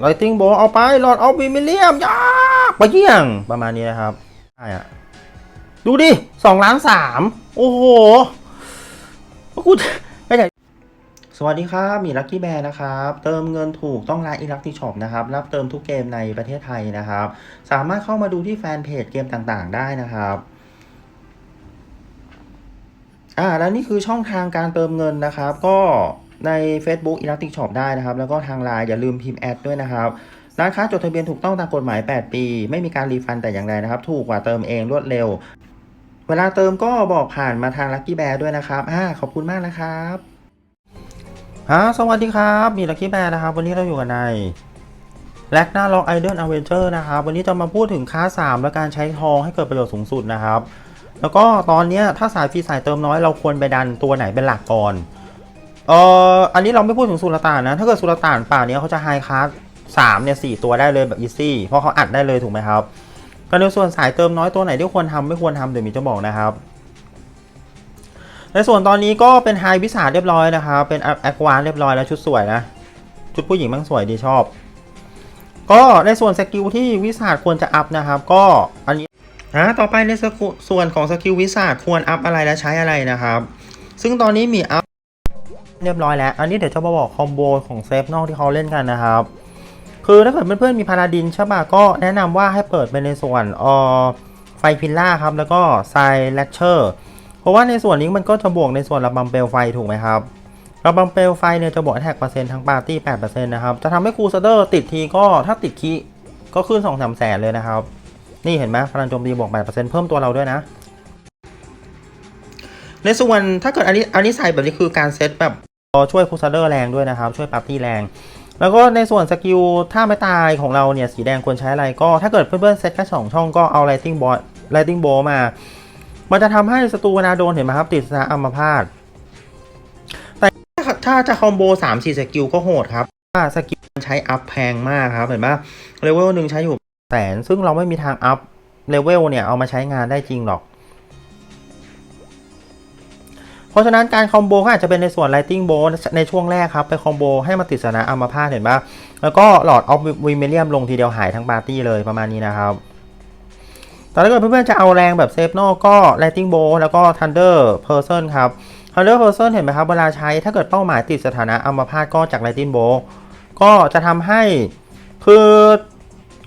ไลติงโบเอาไปหลอดเอาวิมิเลียมยาไปเยี่ยงประมาณนี้นะครับใช่อะดูดิสองล้านสามโอ้โหกูไม่ใช่สวัสดีครับมีลั c กี้แบร์นะครับ เติมเงินถูกต้องร้านอีลักติช็อปนะครับ รับเติมทุกเกมในประเทศไทยนะครับ สามารถเข้ามาดูที่แฟนเพจเกมต่างๆ ได้นะครับอ่าแล้วนี่คือช่องทางการเติมเงินนะครับ ก็ ใน Facebook Elastic Shop ได้นะครับ แล้วก็ทางไลน์อย่าลืมพิมพ์แอดด้วยนะครับร้านค้าจดทะเบียนถูกต้องตามกฎหมาย 8 ปี ไม่มีการรีฟันแต่อย่างใดนะครับ ถูกกว่าเติมเองรวดเร็ว เวลาเติมก็บอกผ่านมาทาง Lucky Bear ด้วยนะครับอ่าขอบคุณมากนะครับฮะสวัสดีครับ มี Lucky Bear นะครับ วันนี้เราอยู่กันในแลกหน้าล็อกไอเดนอเวนเจอร์นะครับ วันนี้จะมาพูดถึงค้า3 และการใช้ทองให้เกิดประโยชน์สูงสุดนะครับ แล้วก็ตอนนี้ถ้าสายฟรีสายเติมน้อยเราควรไปดันตัวไหนเป็นหลักก่อน เอ่ออันนี้เราไม่พูดถึงสุลต่านนะ ถ้าเกิดสุลต่านป่าเนี้ยเขาจะไฮคลาสสามเนี่ยสี่ตัวได้เลยแบบอีซี่เพราะเขาอัดได้เลยถูกไหมครับก็ในส่วนสายเติมน้อยตัวไหนที่ควรทำไม่ควรทำเดี๋ยวมีจะบอกนะครับ ในส่วนตอนนี้ก็เป็นไฮวิสาเรียบร้อยนะครับเป็นแอควานเรียบร้อยแล้วชุดสวยนะชุดผู้หญิงมั่งสวยดีชอบ ก็ในส่วนสกิลที่วิสาควรจะอัพนะครับ ก็อันนี้อ่าต่อไปในส่วนของสกิลวิสาควรอัพอะไรและใช้อะไรนะครับ ซึ่งตอนนี้มีอัพ เรียบร้อยแล้ว อันนี้เดี๋ยวจะมาบอกคอมโบของเซฟนอกที่เขาเล่นกันนะครับ คือถ้าเกิดเพื่อนๆมีพาราดินใช่ป่ะก็แนะนำว่าให้เปิดเป็นในส่วนอ่อไฟพิลล่าครับ แล้วก็ไซเลคเชอร์เพราะว่าในส่วนนี้มันก็จะบวกในส่วนระบำเปลวไฟถูกไหมครับระบำเปลวไฟเนี่ยจะบวกแท็กเปอร์เซ็นต์ทั้งปาร์ตี้8%นะครับ จะทำให้ครูซเดอร์ติดทีก็ถ้าติดคีก็ขึ้น2 3แสนเลยนะครับ นี่เห็นไหมพลังโจมตีบวก8%เพิ่มตัวเราด้วยนะในส่วนถ้าเกิดอันนี้อันนี้ใส่แบบนี้คือการเซตแบบ ช่วยคูซาเดอร์แรงด้วยนะครับ ช่วยปาร์ตี้แรง แล้วก็ในส่วนสกิลถ้าไม่ตายของเราเนี่ย สีแดงควรใช้อะไรก็ถ้าเกิดเพื่อนๆเซตแค่สองช่องก็เอา Lighting b o l Lighting b o l มา มันจะทำให้ศัตรูเวลาโดนเห็นไหมครับ ติดสถาอัมพาตแต่ถ้าจะคอมโบ3 4สกิลก็โหดครับถ้าสกิลใช้อัพแพงมากครับเห็นไหมเลเวลหนึ่งใช้อยู่แสนซึ่งเราไม่มีทางอัพเลเวลเนี่ยเอามาใช้งานได้จริงหรอก ราะฉะนั้นการคอมโบก็อาจจะเป็นในส่วน Lighting b o l ในช่วงแรกครับ ไปคอมโบให้มาติดสนะอัมพาตเห็นปะแล้วก็หลอดออฟวิเมเลียมลงทีเดียวหายทั้งปาร์ตี้เลยประมาณนี้นะครับแต่ถ้าเกิดเพื่อนๆจะเอาแรงแบบเซฟนอกก็ Lighting b o l แล้วก็ Thunder Person ครับ Thunder Person เห็นไหมครับ เวลาใช้ถ้าเกิดเป้าหมายติดสถานะอัมพาตก็จาก Lighting b o l ก็จะทำให้คือ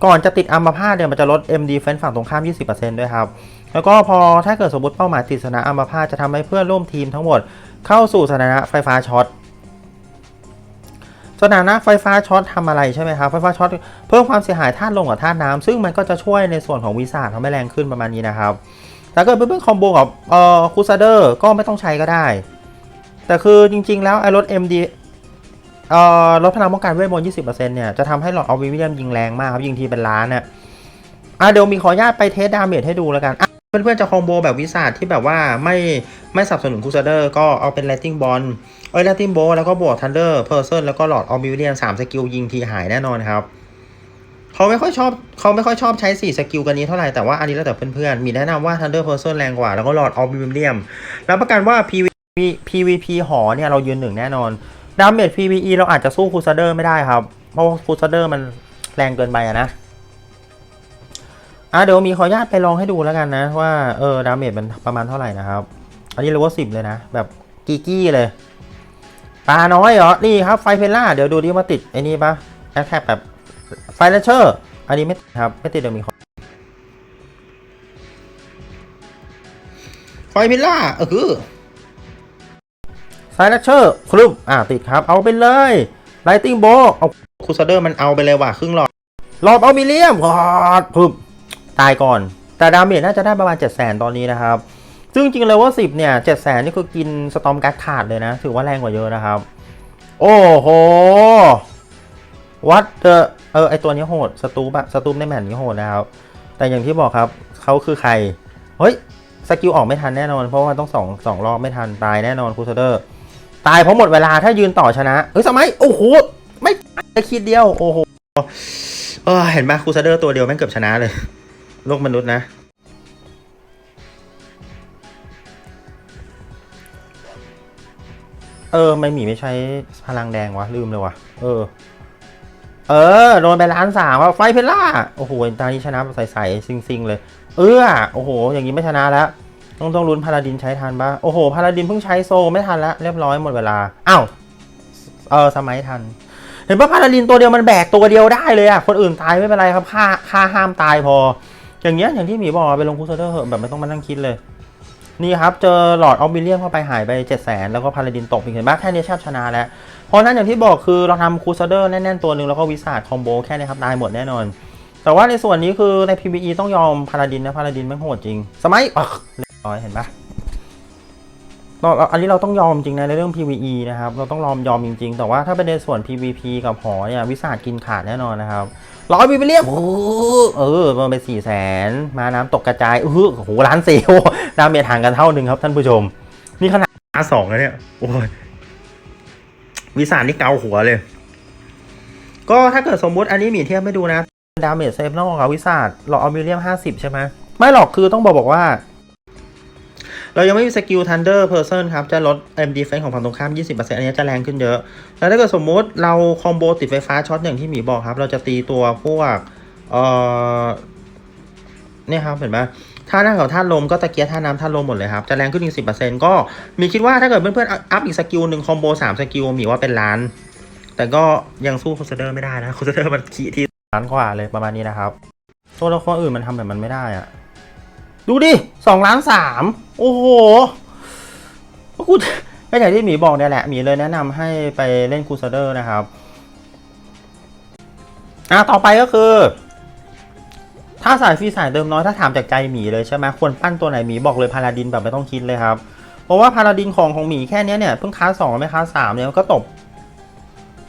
ก่อนจะติดอัมพาตเนี่ยมันจะลด MD Defense ฝั่งตรงข้าม 20%ด้วยครับ แล้วก็พอถ้าเกิดสมมติเป้าหมายติดสถานะอัมพาตจะทำให้เพื่อนร่วมทีมทั้งหมดเข้าสู่สถานะไฟฟ้าช็อตสถานะไฟฟ้าช็อตทำอะไรใช่ไหมครับไฟฟ้าช็อตเพิ่มความเสียหายธาตุลมกับธาตุน้ำซึ่งมันก็จะช่วยในส่วนของวิสาทำให้แรงขึ้นประมาณนี้นะครับแต่เกิดเพื่อนๆคอมโบกับเอ่อคูซาเดอร์ก็ไม่ต้องใช้ก็ได้ แต่คือจริง ๆ แล้วไอ้รถ MD เอ่อลดพลังป้องกันเวทมนต์20%เนี่ยจะทำให้หลอดเอาวิวิเลียมยิงแรงมากครับ ยิงทีเป็นล้านเน่ะอะเดี๋ยวมีขออนุญาตไปเทสดาเมจให้ดูแล้วกันอะ เพื่อนๆจะคอมโบแบบวิสาทที่แบบว่าไม่ไม่สนับสนุนคูซาเดอร์ก็เอาเป็น Lighting Ball เอ้ย Lighting Bolt แล้วก็บวก Thunder Person แล้วก็หลอดออมิวเลียน3สกิลยิงทีหายแน่นอนครับเขาไม่ค่อยชอบเขาไม่ค่อยชอบใช้4สกิลกันนี้เท่าไหร่แต่ว่าอันนี้แล้วแต่เพื่อนๆ มีแนะนำว่า Thunder Person แรงกว่าแล้วก็หลอดออมิวเลียมรับประกันว่า PVP PVP หอเนี่ยเรายืนหนึ่งแน่นอนดาเมจ PVE เราอาจจะสู้คูซาเดอร์ไม่ได้ครับเพราะคูซาเดอร์มันแรงเกินไปอะนะ อะเดี๋ยวมีขออนุญาตไปลองให้ดูแล้วกันนะ ว่าเออดาเมจมันประมาณเท่าไหร่นะครับ อันนี้เลเวลสิบเลยนะ แบบกีกี้เลยปลาน้อยเหรอ นี่ครับไฟเพลล่า เดี๋ยวดูดิว่าติดไอ้นี่ปะแอคแท็แบบไฟเลเชอร์ อันนี้ไม่ติดครับ ไม่ติดเดี๋ยวมีขอไฟเพลล่าเออคือไฟเลเชอร์คลุมอ่าติดครับเอาไปเลยไลติงโบเอาคูซาเดอร์มันเอาไปเลยว่ะครึ่งหลอดหลอดเอามิเลียมพอดพึบ ตายก่อน แต่ดาเมจน่าจะได้ประมาณ 7 0 0 0 0ตอนนี้นะครับ ซึ่งจริงๆเลยว่า 10 เนี่ย 7 0 0 0 0นี่คือกินสตอมการ์ดขาดเลยนะ ถือว่าแรงกว่าเยอะนะครับ โอ้โหวัดเดอเออไอตัวนี้โหดสตูปอะสตูปในแมตช์นี้โหดนะครับ แต่อย่างที่บอกครับเขาคือใคร เฮ้ยสกิลออกไม่ทันแน่นอน เพราะว่าต้องสองสองรอบไม่ทันตายแน่นอนคูเซเดอร์ ตายเพราะหมดเวลาถ้ายืนต่อชนะเฮ้ยสมัยโอ้โหไม่ได้คิดเดียว โอ้โหเออเห็นไหมคูเซเดอร์ตัวเดียวแม่งเกือบชนะเลย โลกมนุษย์นะ เออ ไม่หมีไม่ใช้พลังแดงวะ ลืมเลยวะเออ เออ โดนไปล้านสามว่าไฟเพล่า โอ้โหตานี้ชนะแบบใสๆซิงๆเลย เออ โอ้โห อย่างนี้ไม่ชนะแล้ว ต้องต้องลุ้นพาราดินใช้ทันปะโอ้โห พาราดินเพิ่งใช้โซไม่ทันแล้วเรียบร้อยหมดเวลา อ้าว เออ สมัยทันเห็นปะพาราดินตัวเดียวมันแบกตัวเดียวได้เลยอะคนอื่นตายไม่เป็นไรครับค่าค่าห้ามตายพอ อย่างเงี้ยอย่างที่หมีบอกไปลงคูเซอร์เหอะแบบไม่ต้องมานั่งคิดเลย นี่ครับ เจอหลอดออฟบิเลียมเข้าไปหายไป7 0 0 0 0 0แล้วก็พาราดินตกอีกเห็นปะแค่นี้แทบชนะแล้ว เพราะนั้นอย่างที่บอกคือเราทำคูเซอร์แน่นๆตัวหนึ่งแล้วก็วิสาดคอมโบแค่นี้ครับตายหมดแน่นอนแต่ว่าในส่วนนี้คือใน PVE ต้องยอมพาราดินนะพาราดินไม่งโหดจริง สมัยอะเรียบร้อยเห็นปะเราเราอันนี้เราต้องยอมจริงนะในเรื่อง PVE นะครับ เราต้องยอมยอมจริง ๆ แต่ว่าถ้าเป็นในส่วน PVP กับหอเนี่ยวิสาดกินขาดแน่นอนนะครับ ร้อยวิไปเรียกโอ้เออมันไปสี่แสนมาน้ำตกกระจายเออโอ้โหล้านเซลดาเมจห่างกันเท่าหนึ่งครับท่านผู้ชม นี่ขนาดอาสองแล้วเนี่ยโอ้ยวิสานนี่เกาหัวเลย ก็ถ้าเกิดสมมุติอันนี้มีเทียบไม่ดูนะดาเมจเซฟนอกกับวิสานหลอดอามิเลียมห้าสิบใช่ไหมไม่หรอกคือต้องบอกบอกว่า เรายังไม่มีสกิล Thunder Person ครับ จะลด M Defense ของฝั่งตรงข้าม 20%อันนี้จะแรงขึ้นเยอะ แล้วถ้าเกิดสมมุติเราคอมโบติดไฟฟ้าช็อตอย่างที่หมีบอกครับ เราจะตีตัวพวก เอ่อเนี่ยครับเห็นไหมท่านั่งกับท่าลมก็ตะเกียท่าน้ำท่าลมหมดเลยครับ จะแรงขึ้นอีก10%ก็มีคิดว่าถ้าเกิดเพื่อนๆอัพอีกสกิลหนึ่งคอมโบ3สกิลหมีว่าเป็นล้าน แต่ก็ยังสู้คูเซเดอร์ไม่ได้นะคูเซเดอร์มันขี่ที่ล้านกว่าเลยประมาณนี้นะครับ ตัวละครอื่นมันทำแบบมันไม่ได้อะ ดูดิสองล้านสามโอ้โหกูก็อย่างที่หมีบอกเนี่ยแหละหมีเลยแนะนำให้ไปเล่นคูเซเดอร์นะครับอะต่อไปก็คือ ถ้าสายฟรีสายเดิมน้อยถ้าถามจากใจหมีเลยใช่ไหมควรปั้นตัวไหนหมีบอกเลยพาราดินแบบไม่ต้องคิดเลยครับ เพราะว่าพาราดินของของหมีแค่นี้เนี่ยเพิ่งค้าสองไม่ค้าสามเนี่ยก็ตบ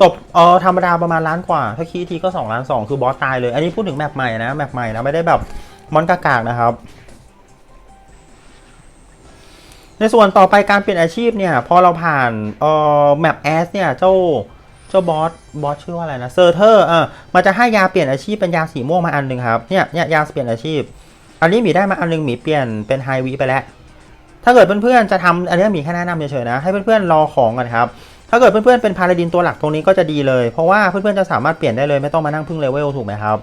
ตบเออธรรมดาประมาณล้านกว่า ถ้าคีทีก็สองล้านสองคือบอสตายเลย อันนี้พูดถึงแมปใหม่นะแมปใหม่นะไม่ได้แบบมอนกากากนะครับ ในส่วนต่อไปการเปลี่ยนอาชีพเนี่ยพอเราผ่านเอ่อแมปแอสเนี่ยเจ้าเจ้าบอสบอสชื่อว่าอะไรนะเซอร์เทอร์เออมันจะให้ยาเปลี่ยนอาชีพเป็นยาสีม่วงมาอันหนึ่งครับเนี่ยเนี่ยยาเปลี่ยนอาชีพ อันนี้หมีได้มาอันหนึงหมีเปลี่ยนเป็นไฮวีไปแล้ว ถ้าเกิดเพื่อนๆจะทำอันนี้หมีแค่แนะนำเฉยๆนะให้เพื่อนๆรอของกันครับถ้าเกิดเพื่อนๆเป็นพาราดินตัวหลักตรงนี้ก็จะดีเลยเพราะว่าเพื่อนๆจะสามารถเปลี่ยนได้เลยไม่ต้องมานั่งพึ่งเลเวลถูกไหมครับ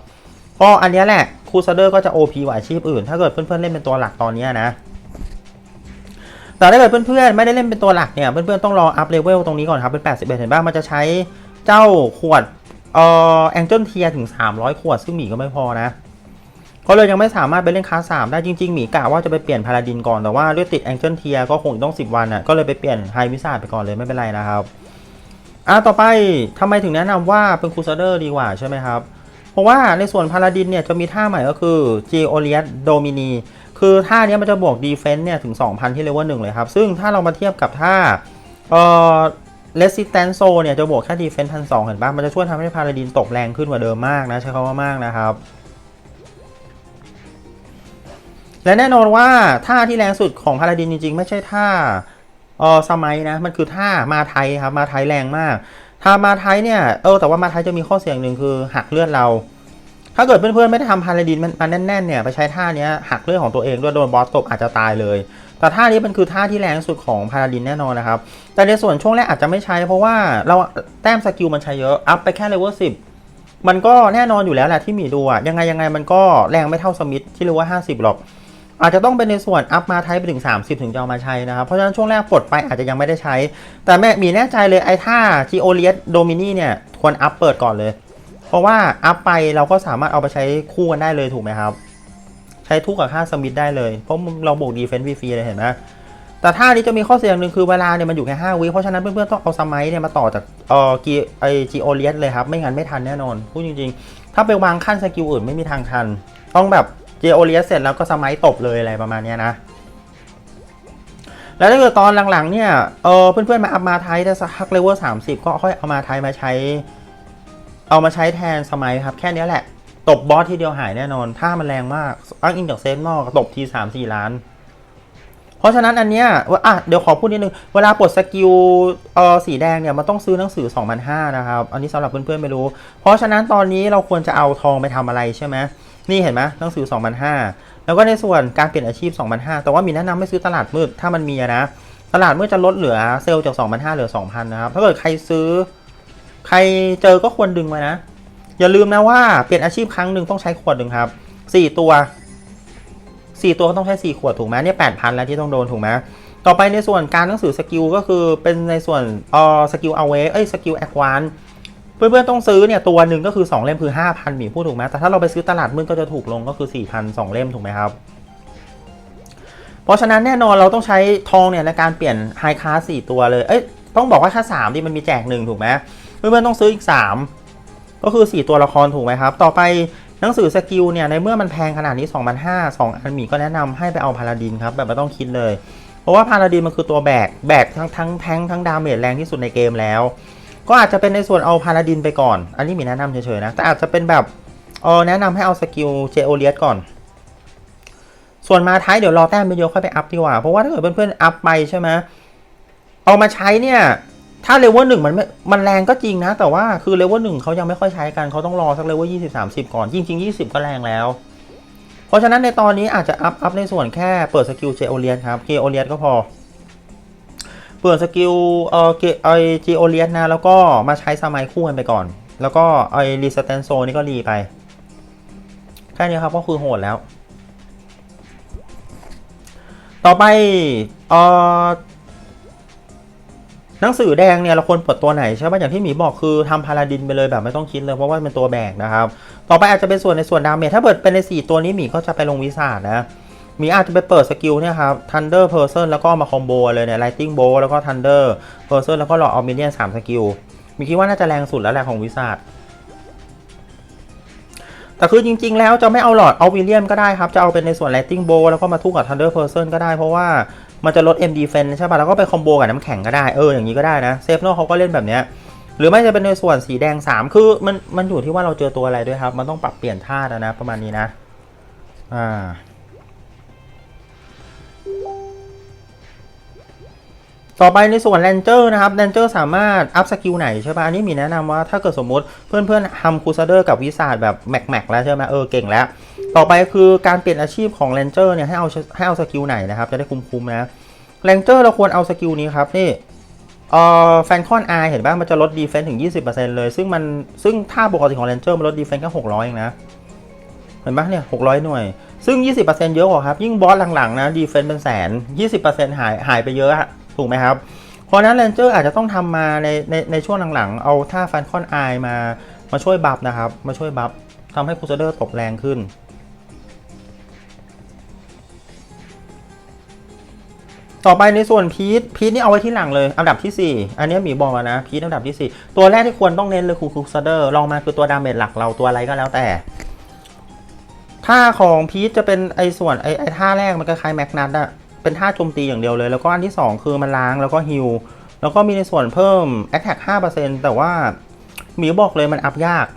ก็อันนี้แหละครูซเดอร์ก็จะ OP กว่าอาชีพอื่น ถ้าเกิดเพื่อนๆเล่นเป็นตัวหลักตอนนี้นะ แต่ถ้าเกิดเพื่อนๆไม่ได้เล่นเป็นตัวหลักเนี่ยเพื่อนๆต้องรออัพเลเวลตรงนี้ก่อนครับเป็น 81 เห็นป่ะมันจะใช้เจ้าขวดเอ่อแองเจิลเทียถึง 300 ขวดซึ่งหมีก็ไม่พอนะก็เลยยังไม่สามารถไปเล่นคาสสามได้จริงๆหมีกะว่าจะไปเปลี่ยนพาราดินก่อนแต่ว่าด้วยติดแองเจิลเทียก็คงต้อง 10 วันอะก็เลยไปเปลี่ยนไฮวิสาดไปก่อนเลยไม่เป็นไรนะครับอะต่อไปทำไมถึงแนะนำว่าเป็นคูซเดอร์ดีกว่าใช่ไหมครับ เพราะว่าในส่วนพาราดินเนี่ยจะมีท่าใหม่ก็คือ g o l i a t Domini คือท่าเนี้ยมันจะบวก Defense เนี่ยถึง 2,000 ที่เลเวลหนึ่งเลยครับ ซึ่งถ้าเรามาเทียบกับท่าเอ่อ Resistance Zone เนี่ยจะบวกแค่ Defense พันสองเห็นปะมันจะช่วยทำให้พาราดินตกแรงขึ้นกว่าเดิมมากนะใช้คำว่ามากนะครับ และแน่นอนว่าท่าที่แรงสุดของพาราดินจริง ๆ ไม่ใช่ท่าเออสมัยนะมันคือท่ามาไทยครับมาไทยแรงมากถ้ามาไทยเนี่ยเออแต่ว่ามาไทยจะมีข้อเสียงหนึ่งคือหักเลือดเรา ถ้าเกิดเพื่อนๆไม่ได้ทำพาราดินมันมันแน่นๆเนี่ยไปใช้ท่าเนี้ยหักเลือดของตัวเองด้วยโดนบอสตบอาจจะตายเลย แต่ท่านี้มันคือท่าที่แรงสุดของพาราดินแน่นอนนะครับ แต่ในส่วนช่วงแรกอาจจะไม่ใช้ เพราะว่าเราแต้มสกิลมันใช้เยอะ อัพไปแค่เลเวลสิบมันก็แน่นอนอยู่แล้วแหละที่มีดูอะยังไงยังไงมันก็แรงไม่เท่าสมิธที่เรียกว่า 50 หรอก อาจจะต้องเป็นในส่วนอัพมาไทยไปถึง 30 ถึงจะเอามาใช้นะครับ เพราะฉะนั้นช่วงแรกปลดไปอาจจะยังไม่ได้ใช้ แต่แม่มีแน่ใจเลยไอ้ท่า g o l i a t Domini เนี่ยควรอัพเปิดก่อนเลย เพราะว่าอัพไปเราก็สามารถเอาไปใช้คู่กันได้เลยถูกไหมครับ ใช้ทุกกับค่าสมิธได้เลย เพราะเราบวกดีเฟนซ์ฟรีเลยเห็นไหมแต่ท่านี้จะมีข้อเสียอย่างหนึ่งคือเวลาเนี่ยมันอยู่แค่5วิเพราะฉะนั้นเพื่อนๆต้องเอาสมัยเนี่ยมาต่อจากเอ่อกีไอจีโอเลียสเลยครับ ไม่งั้นไม่ทันแน่นอนพูดจริงๆ ถ้าไปวางขั้นสกิลอื่นไม่มีทางทัน ต้องแบบจีโอเลียสเสร็จแล้วก็สมัยตบเลยอะไรประมาณนี้นะ แล้วถ้าเกิดตอนหลังๆเนี่ยเออเพื่อนๆมาอัพมาไทยแต่สักพักเลเวลสามสิบก็ค่อยเอามาไทยมาใช้ เอามาใช้แทนสมัยครับ แค่เนี้ยแหละ ตบบอสทีเดียวหายแน่นอน ถ้ามันแรงมากอ้างอิงจากเซฟนอกตบทีสามสี่ล้าน เพราะฉะนั้นอันเนี้ยว่าอะเดี๋ยวขอพูดนิดนึง เวลาปลดสกิลเออสีแดงเนี่ย มันต้องซื้อหนังสือ 2,500นะครับ อันนี้สำหรับเพื่อนๆไม่รู้ เพราะฉะนั้นตอนนี้เราควรจะเอาทองไปทำอะไรใช่ไหมนี่เห็นไหมหนังสือ 2,500 แล้วก็ในส่วนการเปลี่ยนอาชีพ 2,500 แต่ว่ามีแนะนำไม่ซื้อตลาดมืดถ้ามันมีนะ ตลาดมืดจะลดเหลือเซลล์จาก 2,500เหลือ 2,000 นะครับ ถ้าเกิดใครซื้อ ใครเจอก็ควรดึงไว้นะ อย่าลืมนะว่าเปลี่ยนอาชีพครั้งหนึ่งต้องใช้ขวดหนึ่งครับสี่ตัวสี่ตัวก็ต้องใช้สี่ขวดถูกไหมเนี่ยแปดพันแล้วที่ต้องโดนถูกไหมต่อไปในส่วนการหนังสือสกิลก็คือเป็นในส่วนเอ่อสกิลเอาเวเอ้ยสกิลแอควานเพื่อนๆต้องซื้อเนี่ยตัวหนึ่งก็คือ 2 เล่มคือ 5,000หมีพูดถูกไหมแต่ถ้าเราไปซื้อตลาดมืดก็จะถูกลงก็คือ 4,000สองเล่มถูกไหมครับ เพราะฉะนั้นแน่นอนเราต้องใช้ทองเนี่ยในการเปลี่ยนไฮคลาสสี่ตัวเลย เอ้ยต้องบอกว่าแค่สามดิมันมีแจกหนึ่งถูกไหม เพื่อนๆต้องซื้ออีก 3 ก็คือ 4 ตัวละครถูกไหมครับ ต่อไปหนังสือสกิลเนี่ย ในเมื่อมันแพงขนาดนี้ 2,500 2อันมีก็แนะนำให้ไปเอาพาราดินครับ แบบไม่ต้องคิดเลย เพราะว่าพาราดินมันคือตัวแบก แบกทั้งทั้งแทงทั้งดาเมจแรงที่สุดในเกมแล้ว ก็อาจจะเป็นในส่วนเอาพาราดินไปก่อน อันนี้มีแนะนำเฉยๆนะ แต่อาจจะเป็นแบบเออแนะนำให้เอาสกิลเจโอเลียสก่อน ส่วนมาท้ายเดี๋ยวรอแต้มเยอะๆค่อยไปอัพดีกว่า เพราะว่าถ้าเกิดเพื่อนๆอัพไปใช่ไหมเอามาใช้เนี่ย ถ้าเลเวลหนึ่งมันไม่ มันแรงก็จริงนะ แต่ว่าคือเลเวลหนึ่งเขายังไม่ค่อยใช้กันเขาต้องรอสักเลเวลยี่สิบสามสิบก่อน จริงๆยี่สิบก็แรงแล้ว เพราะฉะนั้นในตอนนี้อาจจะอัพอัพในส่วนแค่เปิดสกิลเจโอเลียสครับเจโอเลียสก็พอ เปิดสกิลเอ่อเกไอเจโอเลียสนะ แล้วก็มาใช้สมัยคู่กันไปก่อน แล้วก็ไอรีสแตนโซนี่ก็รีไป แค่นี้ครับก็คือโหดแล้ว ต่อไปเอ่อ หนังสือแดงเนี่ยเราควรเปิดตัวไหนใช่ป่ะอย่างที่หมีบอกคือทำพาราดินไปเลยแบบไม่ต้องคิดเลยเพราะว่าเป็นตัวแบกนะครับ ต่อไปอาจจะเป็นส่วนในส่วนดาเมจถ้าเปิดเป็นใน 4 ตัวนี้หมีก็จะไปลงวิสาดนะหมีอาจจะไปเปิดสกิลเนี่ยครับ Thunder Person แล้วก็มาคอมโบเลยเนี่ย Lightning Bolt แล้วก็ Thunder Person แล้วก็หลอดออมิเนียน3สกิล มีคิดว่าน่าจะแรงสุดแล้วแหละของวิสาดแต่คือจริง ๆ แล้วจะไม่เอาหลอดเอาวิลเลียมก็ได้ครับ จะเอาเป็นในส่วน Lightning Bolt แล้วก็มาทุกกับ Thunder Person ก็ได้เพราะว่า มันจะลด M Defense ใช่ป่ะ แล้วก็ไปคอมโบกับน้ำแข็งก็ได้ เออ อย่างนี้ก็ได้นะ เซฟโนเขาก็เล่นแบบเนี้ย หรือไม่จะเป็นในส่วนสีแดง 3 คือมันมันอยู่ที่ว่าเราเจอตัวอะไรด้วยครับ มันต้องปรับเปลี่ยนท่านะ ประมาณนี้นะ อ่า ต่อไปในส่วน Ranger นะครับ Ranger สามารถอัพสกิลไหนใช่ปะอันนี้มีแนะนำว่าถ้าเกิดสมมติเพื่อนๆทำคูซาเดอร์กับวิสาดแบบแม็กแม็กแล้วใช่ไหมเออเก่งแล้ว ต่อไปคือการเปลี่ยนอาชีพของ Ranger เนี่ยให้เอาให้เอาสกิลไหนนะครับ จะได้คุ้มๆนะ Ranger เราควรเอาสกิลนี้ครับนี่เอ่อแฟนคอนไอเห็นป่ะมันจะลดดีเฟนส์ถึง 20%เลย ซึ่งมันซึ่งถ้าปกติของเรนเจอร์มันลดดีเฟนส์แค่600เองนะเห็นป่ะเนี่ย600 หน่วย ซึ่ง 20%เยอะกว่าครับ ยิ่งบอสหลังๆนะ ดีเฟนส์เป็นแสน 20%หายหายไปเยอะอะ ถูกไหมครับ เพราะนั้นเรนเจอร์อาจจะต้องทำมาในในในช่วงหลังๆ เอาท่าแฟนคอนไอมามาช่วยบัฟนะครับ มาช่วยบัฟทำให้คูเซเดอร์ตบแรงขึ้นต่อไปในส่วนพีทพีทนี่เอาไว้ที่หลังเลย อันดับที่ 4 อันนี้หมีบอกแล้วนะพีทอันดับที่ 4 ตัวแรกที่ควรต้องเน้นเลยคือคูซเดอร์ลองมาคือตัวดาเมจหลักเราตัวอะไรก็แล้วแต่ท่าของพีทจะเป็นไอส่วนไอไอท่าแรกมันก็คล้ายแมกนัทอะ เป็นท่าโจมตีอย่างเดียวเลย แล้วก็อันที่ 2 คือมันล้างแล้วก็ฮิลแล้วก็มีในส่วนเพิ่ม Attack 5%แต่ว่าหมีบอกเลยมันอัพยาก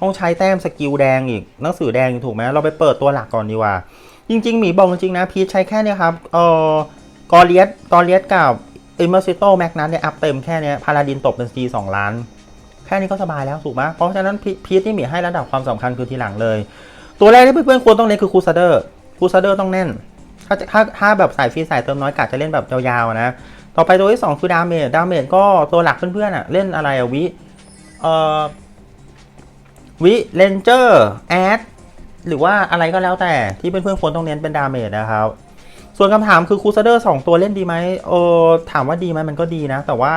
ต้องใช้แต้มสกิลแดงอีกหนังสือแดงถูกไหมเราไปเปิดตัวหลักก่อนดีกว่า จริง ๆ หมีบอกจริงๆนะ พีทใช้แค่นี้ครับเออกอเลียสกอเลียสกับอิมเมอร์ซิโตแม็กนั้นเนี่ยอัพเต็มแค่นี้พาราดินตบเป็นซีสองล้าน แค่นี้ก็สบายแล้วถูกไหมเพราะฉะนั้นพีพีทนี่หมีให้ระดับความสำคัญคือทีหลังเลย ตัวแรกที่เพื่อนๆควรต้องเน้นคือคูซาเดอร์คูซาเดอร์ต้องแน่น ถ้าถ้าถ้าแบบสายฟรีสายเติมน้อยกะจะเล่นแบบยาวๆนะ ต่อไปตัวที่ 2 คือดาเมจดาเมจก็ตัวหลักเพื่อนๆอะเล่นอะไรอะวิเอ่อวิเลนเจอร์แอดหรือว่าอะไรก็แล้วแต่ที่เพื่อนๆควรต้องเน้นเป็นดาเมจนะครับ ส่วนคำถามคือคูซเดอร์สองตัวเล่นดีไหมเออถามว่าดีไหมมันก็ดีนะ แต่ว่า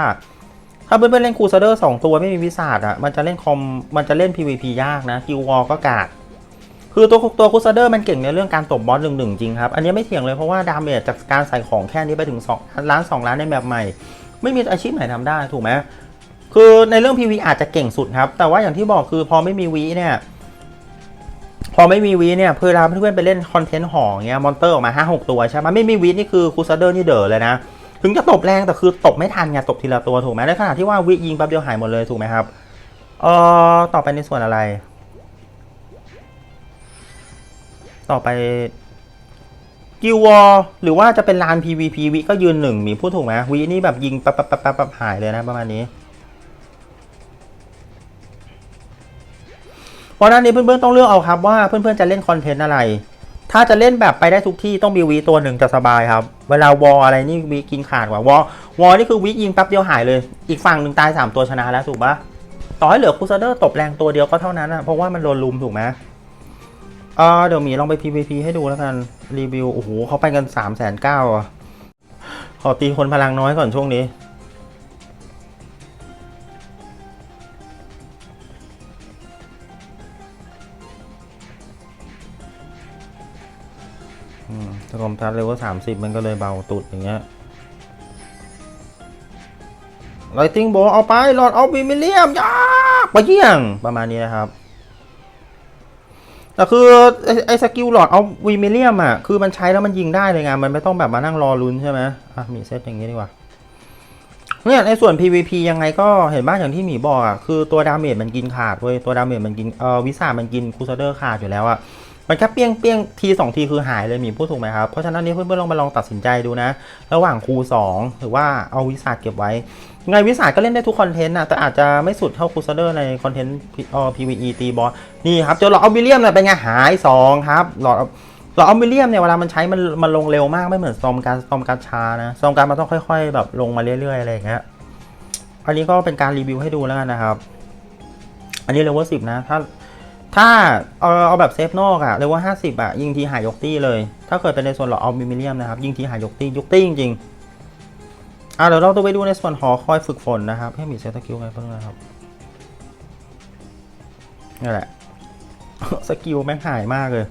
ถ้าเพื่อนๆเล่นคูซเดอร์สองตัวไม่มีวิสาดอะมันจะเล่นคอมมันจะเล่น PVP ยากนะกิววอลก็กาก คือตัวตัวคูซาเดอร์มันเก่งในเรื่องการตบบอสหนึ่งหนึ่งจริงครับ อันนี้ไม่เถียงเลยเพราะว่าดาเมจจากการใส่ของแค่นี้ไปถึง2ล้าน2ล้านในแบบใหม่ ไม่มีอาชีพไหนทำได้ถูกไหมคือในเรื่อง PV อาจจะเก่งสุดครับ แต่ว่าอย่างที่บอกคือพอไม่มีวีเนี่ย พอไม่มีวีเนี่ยเพื่อเราเพื่อนๆไปเล่นคอนเทนต์ห่อเงี้ยมอนเตอร์ออกมา 5 6 ตัวใช่ไหมไม่มีวีนี่คือคูซาเดอร์นี่เด๋อเลยนะ ถึงจะตบแรงแต่คือตบไม่ทันไงตบทีละตัวถูกไหมในขณะที่ว่าวิยิงแป๊บเดียวหายหมดเลยถูกไหมครับเอ่อต่อไปในส่วนอะไร ต่อไปกิววอหรือว่าจะเป็นลาน PVP วิก็ยืนหนึ่งมีพูดถูกไหมวินี่แบบยิงปั๊บปั๊บปั๊บปั๊บหายเลยนะประมาณนี้เพราะนั้นนี้เพื่อนๆต้องเลือกเอาครับว่าเพื่อนๆจะเล่นคอนเทนต์อะไร ถ้าจะเล่นแบบไปได้ทุกที่ต้องมีวีตัวหนึ่งจะสบายครับ เวลาวออะไรนี่วีกินขาดกว่าวอวอนี่คือวียิงแป๊บเดียวหายเลย อีกฝั่งหนึ่งตายสามตัวชนะแล้วถูกปะต่อให้เหลือคูซาเดอร์ตบแรงตัวเดียวก็เท่านั้นอะเพราะว่ามันโดนลุมถูกไหม เออเดี๋ยวมีลองไป PVP ให้ดูแล้วกัน รีวิว โอ้โหเขาไปกัน3ามแสนเก้าอะ ขอตีคนพลังน้อยก่อนช่วงนี้ อืมถ้ารวมทัดเลเวลสามสิบมันก็เลยเบาตุดอย่างเงี้ยไลติงโบเอาไปหลอดเอาบิมิเลียมยาไปเยี่ยงประมาณนี้นะครับ แต่คือไอ้ไอสกิลหลอดเอาวีเมเลียมอะคือมันใช้แล้วมันยิงได้เลยไงมันไม่ต้องแบบมานั่งรอลุ้นใช่ไหมอะมีเซตอย่างนี้ดีกว่าเนี่ยในส่วน PVP ยังไงก็เห็นบ้างอย่างที่หมีบอกอะคือตัวดาเมจมันกินขาดเว้ยตัวดาเมจมันกินเอ่อวิสามันกินคูซเดอร์ขาดอยู่แล้วอะมันแค่เปี้ยงเปี้ยงทีสองทีคือหายเลยหมีพูดถูกไหมครับ เพราะฉะนั้นนี่เพื่อนๆลองมาลองตัดสินใจดูนะ ระหว่างคูสองหรือว่าเอาวิสาเก็บไว้ ไงวิสาก็เล่นได้ทุกคอนเทนต์นะแต่อาจจะไม่สุดเท่าคูซเดอร์ในคอนเทนต์เอ่อ PVE ตีบอสนี่ครับเจอหลอดออบิเลียมเนี่ยเป็นไงหายสองครับหลอดหลอดออบิเลียมเนี่ยเวลามันใช้มันมันลงเร็วมากไม่เหมือนซอมการซอมการชานะซอมการมันต้องค่อย ๆ แบบลงมาเรื่อยๆอะไรอย่างเงี้ยอันนี้ก็เป็นการรีวิวให้ดูแล้วกันนะครับ อันนี้เลเวลสิบนะถ้าถ้าเอาเอาแบบเซฟนอกอะเลเวลห้าสิบอะยิงทีหายยกตี้เลย ถ้าเกิดเป็นในส่วนหลอดออมิเลียมนะครับยิงทีหายยกตี้ยกตี้จริงๆ อะเดี๋ยวเราตัวไปดูในส่วนหอคอยฝึกฝนนะครับให้มีเซตสกิลไงเพิ่งนะครับนี่แหละสกิลแม่งหายมากเลย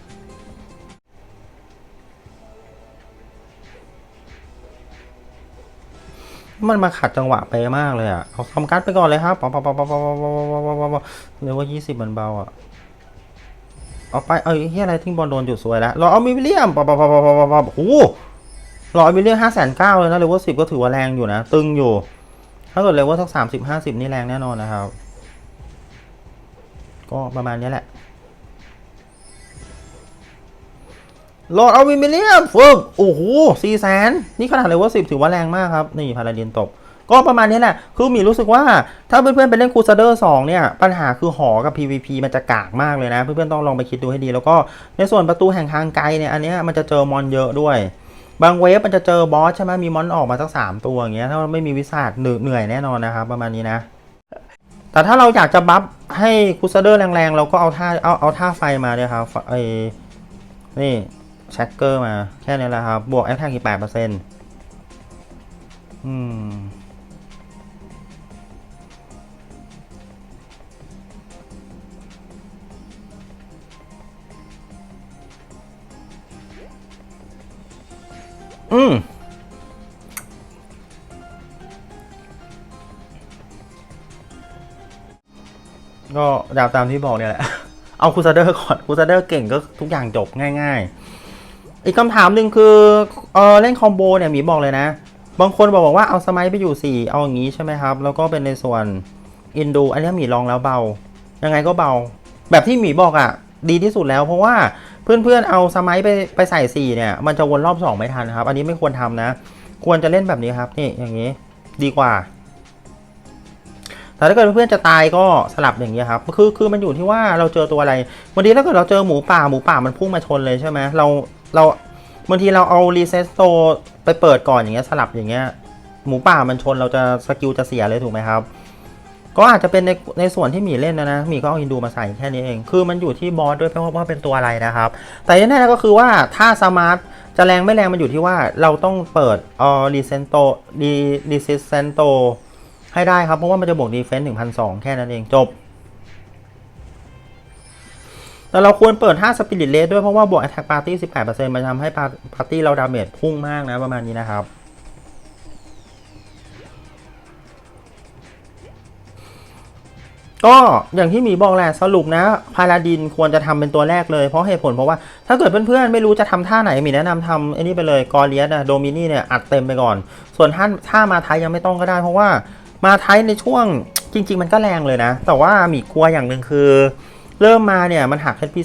มันมาขัดจังหวะไปมากเลยอะเอาทำการ์ดไปก่อนเลยครับปอปอปอปอปอปอปอปอปอปอปอเรียกว่ายี่สิบมันเบาอะ เอาไป เอ้ยเฮียอะไรทิ้งบอลโดนจุดสวยแล้ว เรอเอามิลเลียมปอปอปอปอปอปอปอโอ้ รอเอามิลเลียมห้าแสนเก้าเลยนะเลเวลสิบก็ถือว่าแรงอยู่นะ ตึงอยู่ ถ้าเกิดเลเวลสักสามสิบห้าสิบนี่แรงแน่นอนนะครับ ก็ประมาณนี้แหละหลอดเอาวิมิเลียมฟึบโอ้โหสี่แสนนี่ขนาดเลเวลสิบถือว่าแรงมากครับ นี่พาราดินตบก็ประมาณนี้แหละ คือมีรู้สึกว่าถ้าเพื่อนๆไปเล่นคูซาเดอร์สองเนี่ย ปัญหาคือหอกับ PVP มันจะกากมากเลยนะ เพื่อนๆต้องลองไปคิดดูให้ดี แล้วก็ในส่วนประตูแห่งทางไกลเนี่ย อันนี้มันจะเจอมอนเยอะด้วย บางเวฟมันจะเจอบอสใช่ไหมมีมอนออกมาสักสามตัวอย่างเงี้ยถ้าไม่มีวิสาดเหนื่อยแน่นอนนะครับ ประมาณนี้นะ แต่ถ้าเราอยากจะบัฟให้คูซเดอร์แรงๆ เราก็เอาท่าเอาเอาท่าไฟมาเลยครับไอ้นี่แช็กเกอร์มาแค่นี้แหละครับ บวกแอคแท็กอีกแปดเปอร์เซ็นต์อืม อืมก็ดาวตามที่บอกเนี่ยแหละ เอาคูซาเดอร์ก่อนคูซาเดอร์เก่งก็ทุกอย่างจบง่ายๆ อีกคำถามหนึ่งคือเออเล่นคอมโบเนี่ยหมีบอกเลยนะ บางคนบอกบอกว่าเอาสมัยไปอยู่ 4 เอาอย่างนี้ใช่ไหมครับ แล้วก็เป็นในส่วนอินดู อันนี้หมีลองแล้วเบา ยังไงก็เบา แบบที่หมีบอกอะ่ะ ดีที่สุดแล้วเพราะว่าเพื่อนๆเอาสมัยไปไปใส่ 4 เนี่ย มันจะวนรอบ 2 ไม่ทันครับ อันนี้ไม่ควรทำนะ ควรจะเล่นแบบนี้ครับ นี่อย่างนี้ดีกว่า แต่ถ้าเกิดเพื่อนๆจะตายก็สลับอย่างนี้ยครับ คือคือมันอยู่ที่ว่าเราเจอตัวอะไรบางทีถ้าเกิดเราเจอหมูป่าหมูป่ามันพุ่งมาชนเลยใช่ไหมเราเราบางทีเราเอารีเซตโตไปเปิดก่อนอย่างเงี้ยสลับอย่างเงี้ยหมูป่ามันชนเราจะสกิลจะเสียเลยถูกไหมครับ ก็อาจจะเป็นในในส่วนที่หมีเล่นนะนะหมีก็เอาอินดูมาใส่แค่นี้เอง คือมันอยู่ที่บอสด้วยเพราะว่าเป็นตัวอะไรนะครับ แต่แน่ๆก็คือว่าถ้าสมาร์ทจะแรงไม่แรงมันอยู่ที่ว่าเราต้องเปิดออรีเซนโตรีรีเซนโตให้ได้ครับ เพราะว่ามันจะบวกดีเฟนส์ถึงพันสองแค่นั้นเองจบ แต่เราควรเปิด5 Spirit Rate ด้วยเพราะว่าบวก Attack Party 18%มันทำให้ปาร์ตี้เราดาเมจพุ่งมากนะประมาณนี้นะครับ ก็อย่างที่หมีบอกแหละสรุปนะพาลาดินควรจะทำเป็นตัวแรกเลยเพราะเหตุผลเพราะว่าถ้าเกิดเพื่อนๆไม่รู้จะทำท่าไหนหมีแนะนำทำไอ้นี่ไปเลยกอเลียสอะโดมินี่เนี่ยอัดเต็มไปก่อน ส่วนท่านถ้ามาไทยยังไม่ต้องก็ได้ เพราะว่ามาไทยในช่วงจริง ๆ มันก็แรงเลยนะ แต่ว่าหมีกลัวอย่างหนึ่งคือ เริ่มมาเนี่ยมันหัก HP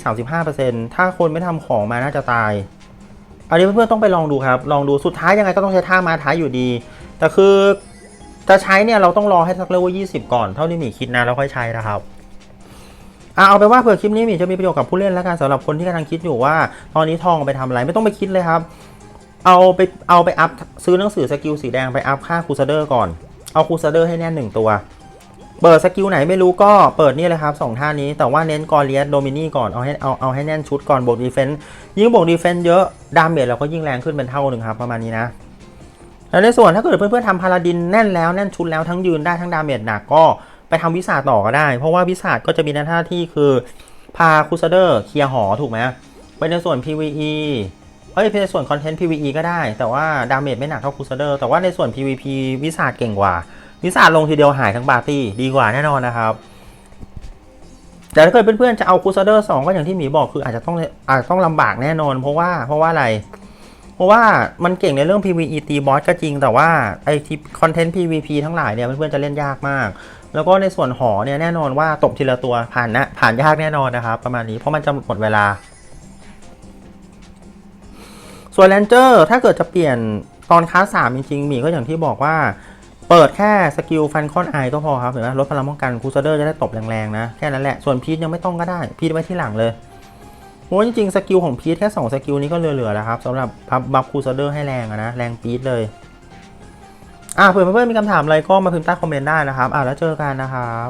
35%ถ้าคนไม่ทำของมาน่าจะตายอันนี้เพื่อนๆต้องไปลองดูครับลองดูสุดท้ายยังไงก็ต้องใช้ท่ามาไทยอยู่ดี แต่คือ จะใช้เนี่ยเราต้องรอให้สักเลเวล20ก่อนเท่าที่มีคิดนะแล้วค่อยใช้นะครับอะเอาไปว่าเผื่อคลิปนี้มีจะมีประโยชน์กับผู้เล่นแล้วกันสำหรับคนที่กำลังคิดอยู่ว่า ตอนนี้ทองไปทำอะไรไม่ต้องไปคิดเลยครับ เอาไปเอาไปอัพซื้อหนังสือสกิลสีแดงไปอัพค่าคูซาเดอร์ก่อนเอาคูซาเดอร์ให้แน่นหนึ่งตัวเปิดสกิลไหนไม่รู้ก็เปิดนี่เลยครับสองท่านี้แต่ว่าเน้นกอเลียสโดมินีก่อนเอาให้เอาเอาให้แน่นชุดก่อนบวกดีเฟนต์ยิ่งบวกดีเฟนต์เยอะดาเมจเราก็ยิ่งแรงขึ้นเป็นเท่าหนึ่งครับประมาณนี้นะ แล้วในส่วนถ้าเกิดเพื่อนๆทำพาราดินแน่นแล้วแน่นชุดแล้วทั้งยืนได้ทั้งดาเมจหนักก็ไปทำวิสาต่อก็ได้ เพราะว่าวิสาก็จะมีหน้าที่คือพาคูซเดอร์เคลียร์หอถูกไหมไปในส่วน PVE เอ้ยในส่วนคอนเทนต์ PVE ก็ได้ แต่ว่าดาเมจไม่หนักเท่าคูซเดอร์แต่ว่าในส่วน PVP วิสาเก่งกว่าวิสาลงทีเดียวหายทั้งปาร์ตี้ดีกว่าแน่นอนนะครับแต่ถ้าเกิดเพื่อนๆจะเอาคูซเดอร์สองก็อย่างที่หมีบอกคืออาจจะต้องอาจจะต้องลำบากแน่นอน เพราะว่าเพราะว่าอะไร ราะว่ามันเก่งในเรื่อง PVE ตีบอสก็จริง แต่ว่าไอที่คอนเทนต์ PVP ทั้งหลายเนี่ยเพื่อนๆจะเล่นยากมาก แล้วก็ในส่วนหอเนี่ยแน่นอนว่าตบทีละตัวผ่านนะผ่านยากแน่นอนนะครับ ประมาณนี้เพราะมันจะหมดเวลา ส่วนแรนเจอร์ถ้าเกิดจะเปลี่ยนตอนคลาสามจริงๆหมีก็อย่างที่บอกว่าเปิดแค่สกิลฟันคอนไอก็พอครับเห็นไหมลดพลังป้องกันคูซเดอร์จะได้ตบแรงๆนะ แค่นั้นแหละ ส่วนพีทยังไม่ต้องก็ได้ พีทไว้ที่หลังเลย เพราะจริงๆสกิลของพีทแค่2สกิลนี้ก็เหลือๆแล้วครับสำหรับพับบัฟคูซเดอร์ให้แรงนะ แรงพีทเลย อ่าเผื่อเพื่อนๆมีคำถามอะไรก็มาพิมพ์ใต้คอมเมนต์ได้นะครับ อ่าแล้วเจอกันนะครับ